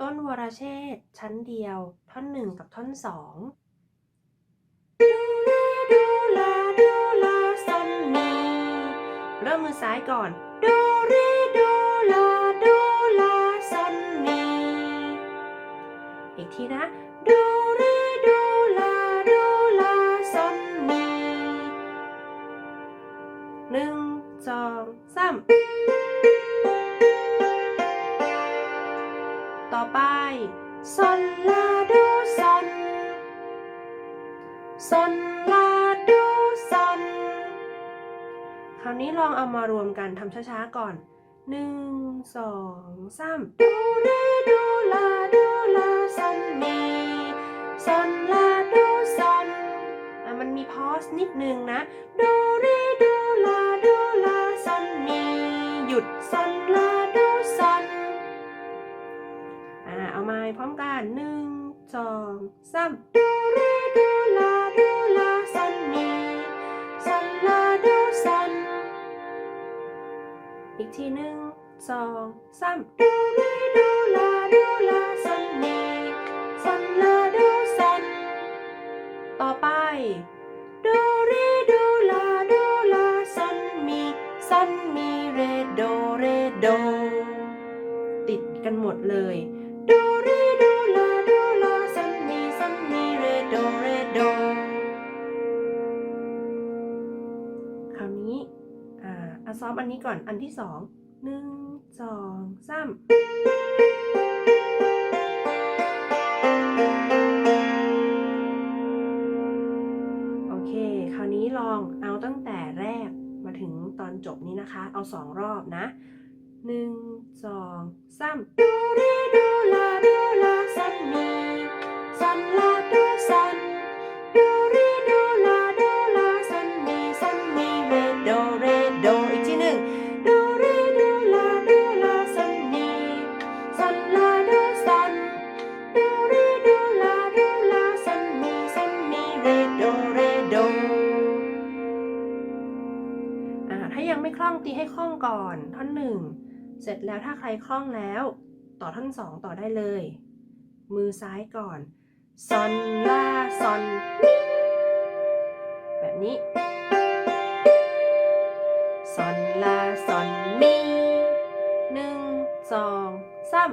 ต้นวรเชษฐ์ชั้นเดียว ท่อนหนึ่งกับท่อนสองดูเรดูลาดูลาซอนมีเริ่มมือซ้ายก่อน ดูเรดูลาดูลาซอนมีอีกทีนะ ลองเอามารวมกันทำช้าๆก่อนหนึ่งสองสามโดเรโดลาโดลาซอนมีซอนลาโดซอนอะมันมีพอสนิดนึงนะโดเรโด อีกทีหนึ่งสองสามโดเรโดลาโดลาซันมีซันลาโดซัน ต่อไปโดเรโดลาโดลาซันมีซันมีเรโดเรโด ติดกันหมดเลย ซ้อมอันนี้ก่อนอันที่สองหนึ่งสองสามโอเค คราวนี้ลองเอาตั้งแต่แรกมาถึงตอนจบนี้นะคะ เอาสองรอบนะหนึ่งสองสามดเรโดลาโด ตีให้คล่องก่อน ท่อนหนึ่งเสร็จแล้วถ้าใครคล่องแล้ว ต่อท่อนสองต่อได้เลย มือซ้ายก่อนซอนลาซอนแบบนี้ซอนลาซอนมีหนึ่งสองสาม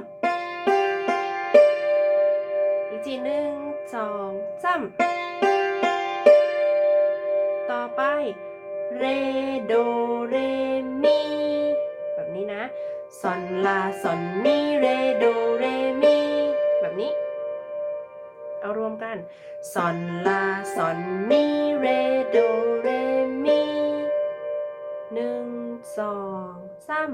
อีกทีหนึ่งสองสามต่อไป เรโดเรมีแบบนี้นะซอนลาซอนมีเรโดเรมีแบบนี้ เอารวมกันซอนลาซอนมีเรโดเรมีหนึ่งสองสาม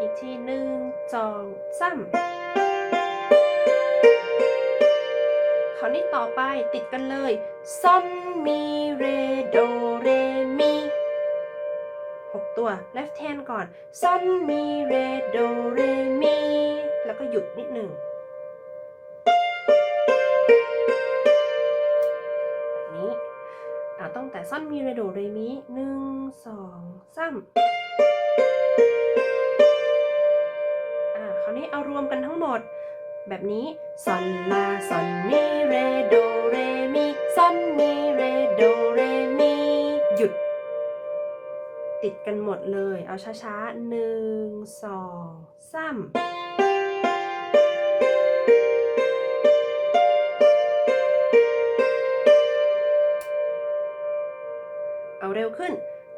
อีกทีหนึ่งสองสาม คราวนี้ต่อไปติดกันเลยซอนมีเรโดเรมีหกตัว left hand ก่อนซอนมีเรโดเรมีแล้วก็หยุดนิดหนึ่งแบบนี้อ่าตั้งแต่ซอนมีเรโดเรมีหนึ่งสองสามอ่าคราวนี้เอารวมกันทั้งหมด แบบนี้ซอนลาซอนมีเรโดเรมีซอนมีเรโดเรมีหยุด ติดกันหมดเลย เอาช้าๆหนึ่งสองสามเอาเร็วขึ้น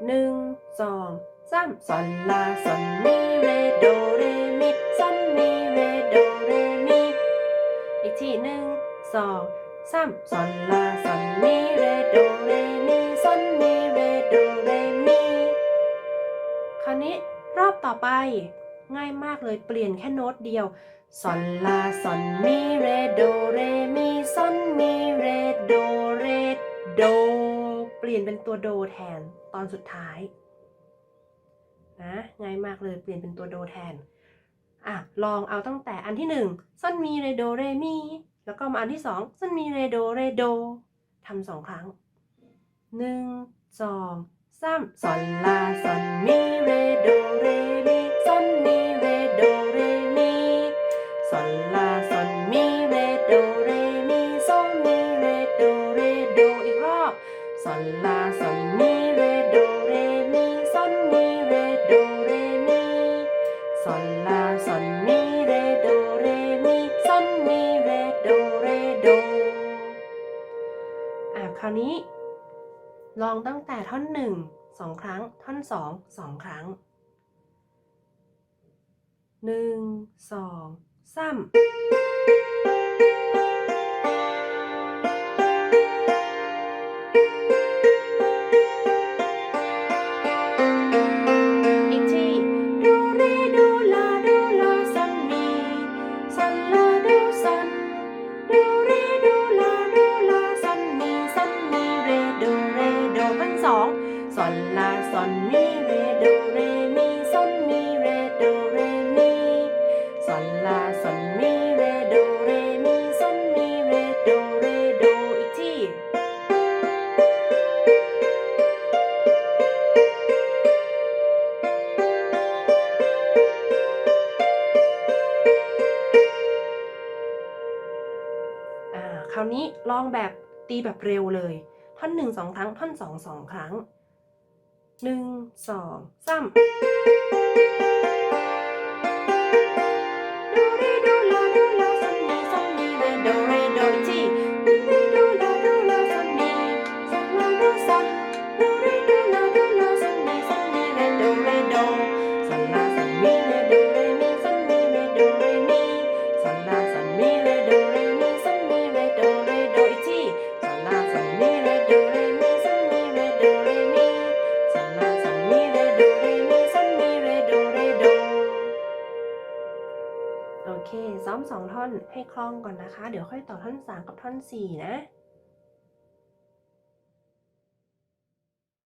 หนึ่งสองสามซอนลาซอนมีเรโดามซอนลาซอนมีเรโดเรมีซอนมีเรโดเรมีคราวนี้รอบต่อไปง่ายมากเลยเปลี่ยนแค่โน้ตเดียวซอนลาซอนมีเรโดเรมีซอนมีเรโดเรโดเปลี่ยนเป็นตัวโดแทนตอนสุดท้ายนะง่ายมากเลยเปลี่ยนเป็นตัวโดแทนอะลองเอาตั้งแต่อันที่หนึ่งซอนมีเรโดเรมี แล้วก็มาอันที่สองฉันมีเรโดเรโดทำสองครั้งหนึ่งสองสามสอนลาสอนมีเรโดเรมีสอนมีเรโดเรมีสอนลาสอนมีเรโดเรมีสอนมีเรโดเรโดอีกรอบสอนลาสอนมีเร่ะคราวนี้ ลองตั้งแต่ท่อนหนึ่งสองครั้ง ท่อนสองสองครั้งหนึ่งสองสาม ราวนี้ลองแบบตีแบบเร็วเลย ท่อนหนึ่งสองครั้ง ท่อนสองสองครั้งหนึ่งสองสาม 2 ท่อนให้คล่องก่อนนะคะ เดี๋ยวค่อยต่อท่อน 3 กับท่อน 4 นะ